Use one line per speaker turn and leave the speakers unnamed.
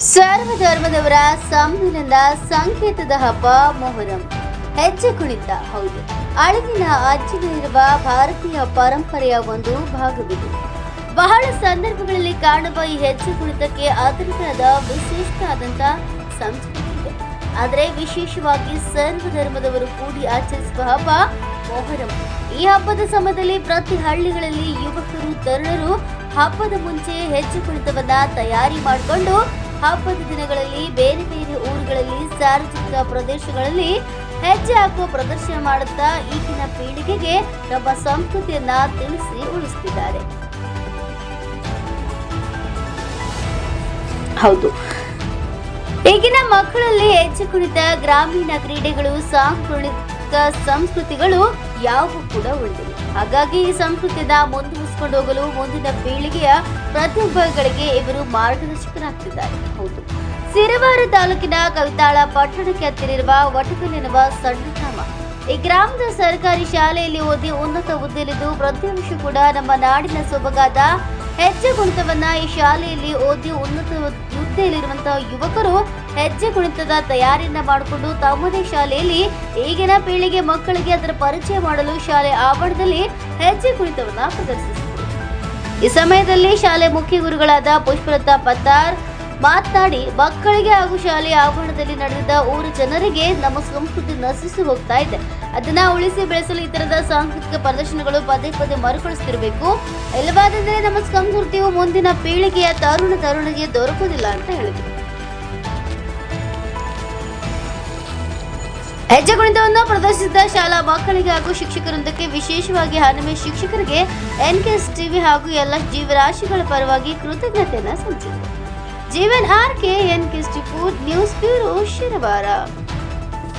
ಸರ್ವ ಧರ್ಮದವರ ಸಮ್ಮಿಲನದ ಸಂಕೇತದ ಹಬ್ಬ ಮೊಹರಂ. ಹೆಜ್ಜೆ ಕುಣಿತ, ಹೌದು. ಅಳಗಿನ ಅಜ್ಜಿನಲ್ಲಿರುವ ಭಾರತೀಯ ಪರಂಪರೆಯ ಒಂದು ಭಾಗವಿದೆ. ಬಹಳ ಸಂದರ್ಭಗಳಲ್ಲಿ ಕಾಣುವ ಈ ಹೆಜ್ಜೆ ಕುಣಿತಕ್ಕೆ ಅದರದಾದ ವಿಶಿಷ್ಟವಾದಂಥ ಸಂಸ್ಕೃತಿ ಇದೆ ಆದರೆ ವಿಶೇಷವಾಗಿ ಸರ್ವ ಧರ್ಮದವರು ಕೂಡಿ ಆಚರಿಸುವ ಹಬ್ಬ ಮೊಹರಂ. ಈ ಹಬ್ಬದ ಸಮಯದಲ್ಲಿ ಪ್ರತಿ ಹಳ್ಳಿಗಳಲ್ಲಿ ಯುವಕರು, ತರುಣರು ಹಬ್ಬದ ಮುಂಚೆ ಹೆಜ್ಜೆ ಕುಣಿತವನ್ನ ತಯಾರಿ ಮಾಡಿಕೊಂಡು ಹಬ್ಬದ ದಿನಗಳಲ್ಲಿ ಬೇರೆ ಬೇರೆ ಊರುಗಳಲ್ಲಿ ಸಾರ್ವಜನಿಕ ಪ್ರದೇಶಗಳಲ್ಲಿ ಹೆಜ್ಜೆ ಹಾಕುವ ಪ್ರದರ್ಶನ ಮಾಡುತ್ತಾ ಈಗಿನ ಪೀಳಿಗೆಗೆ ನಮ್ಮ ಸಂಸ್ಕೃತಿಯನ್ನ ತಿಳಿಸಿ ಉಳಿಸುತ್ತಿದ್ದಾರೆ ಹೌದು. ಈಗಿನ ಮಕ್ಕಳಲ್ಲಿ ಹೆಜ್ಜೆ ಕುರಿತ ಗ್ರಾಮೀಣ ಕ್ರೀಡೆಗಳು ಸಾಂಸ್ಕೃತಿಕ ಸಂಸ್ಕೃತಿಗಳು ಯಾವುವು ಕೂಡ ಉಳಿದಿವೆ ಹಾಗಾಗಿ ಈ ಸಂಸ್ಕೃತಿಯನ್ನ ಮುಂದುವರಿಸಿಕೊಂಡು ಹೋಗಲು ಮುಂದಿನ ಪೀಳಿಗೆಯ ಪ್ರತಿಭೆಗಳಿಗೆ ಇವರು ಮಾರ್ಗದರ್ಶಕರಾಗ್ತಿದ್ದಾರೆ. ಹೌದು. ಸಿರವಾರ ತಾಲೂಕಿನ ಕವಿತಾಳ ಪಟ್ಟಣಕ್ಕೆ ಹತ್ತಿರಿರುವ ವಟಕಲ್ ಎನ್ನುವ ಸಣ್ಣ ಗ್ರಾಮ. ಈ ಗ್ರಾಮದ ಸರ್ಕಾರಿ ಶಾಲೆಯಲ್ಲಿ ಓದಿ ಉನ್ನತ ಹುದ್ದೆಯಲ್ಲಿದ್ದು ಪ್ರತಿಯೊಂದು ಕೂಡ ನಮ್ಮ ನಾಡಿನ ಸೊಬಗಾದ ಹೆಜ್ಜೆ ಕುಣಿತವನ್ನ ಈ ಶಾಲೆಯಲ್ಲಿ ಓದಿ ಉನ್ನತ ಹುದ್ದೆಯಲ್ಲಿರುವಂತಹ ಯುವಕರು ಹೆಜ್ಜೆ ಕುಣಿತದ ತಯಾರಿಯನ್ನ ಮಾಡಿಕೊಂಡು ತಮ್ಮದೇ ಶಾಲೆಯಲ್ಲಿ ಈಗಿನ ಪೀಳಿಗೆ ಮಕ್ಕಳಿಗೆ ಅದರ ಪರಿಚಯ ಮಾಡಲು ಶಾಲೆ ಆವರಣದಲ್ಲಿ ಹೆಜ್ಜೆ ಕುಣಿತವನ್ನ ಪ್ರದರ್ಶಿಸಿದರು ಈ ಸಮಯದಲ್ಲಿ ಶಾಲೆ ಮುಖ್ಯ ಗುರುಗಳಾದ ಪುಷ್ಪಲತಾ ಪತ್ತಾರ್ ಮಾತನಾಡಿ, ಮಕ್ಕಳಿಗೆ ಹಾಗೂ ಶಾಲೆಯ ಆವರಣದಲ್ಲಿ ನಡೆದಿದ್ದ ಊರ ಜನರಿಗೆ ನಮ್ಮ ಸಂಸ್ಕೃತಿ ನಶಿಸಿ ಹೋಗ್ತಾ ಇದೆ. ಅದನ್ನ ಉಳಿಸಿ ಬೆಳೆಸಲು ಈ ತರದ ಸಾಂಸ್ಕೃತಿಕ ಪ್ರದರ್ಶನಗಳು ಪದೇ ಪದೇ ಮರುಕಳಿಸ್ತಿರ್ಬೇಕು. ಇಲ್ಲವಾದರೆ ನಮ್ಮ ಸಂಸ್ಕೃತಿಯು ಮುಂದಿನ ಪೀಳಿಗೆಯ ತರುಣ ತರುಣಿಗೆ ದೊರಕುವುದಿಲ್ಲ ಅಂತ ಹೇಳಿದರು. ಹೆಜ್ಜೆ ಕುಣಿತವನ್ನು ಪ್ರದರ್ಶಿಸಿದ ಶಾಲಾ ಮಕ್ಕಳಿಗೆ ಹಾಗೂ ಶಿಕ್ಷಕರೊಂದಕ್ಕೆ ವಿಶೇಷವಾಗಿ ಹಾನಿಮೆ ಶಿಕ್ಷಕರಿಗೆ ಎನ್ಕೆಎಸ್ ಟಿವಿ ಹಾಗೂ ಎಲ್ಲ ಜೀವರಾಶಿಗಳ ಪರವಾಗಿ ಕೃತಜ್ಞತೆಯನ್ನು ಸಲ್ಲಿಸಿದರು. Jeevan R K N K news bureau Sirwar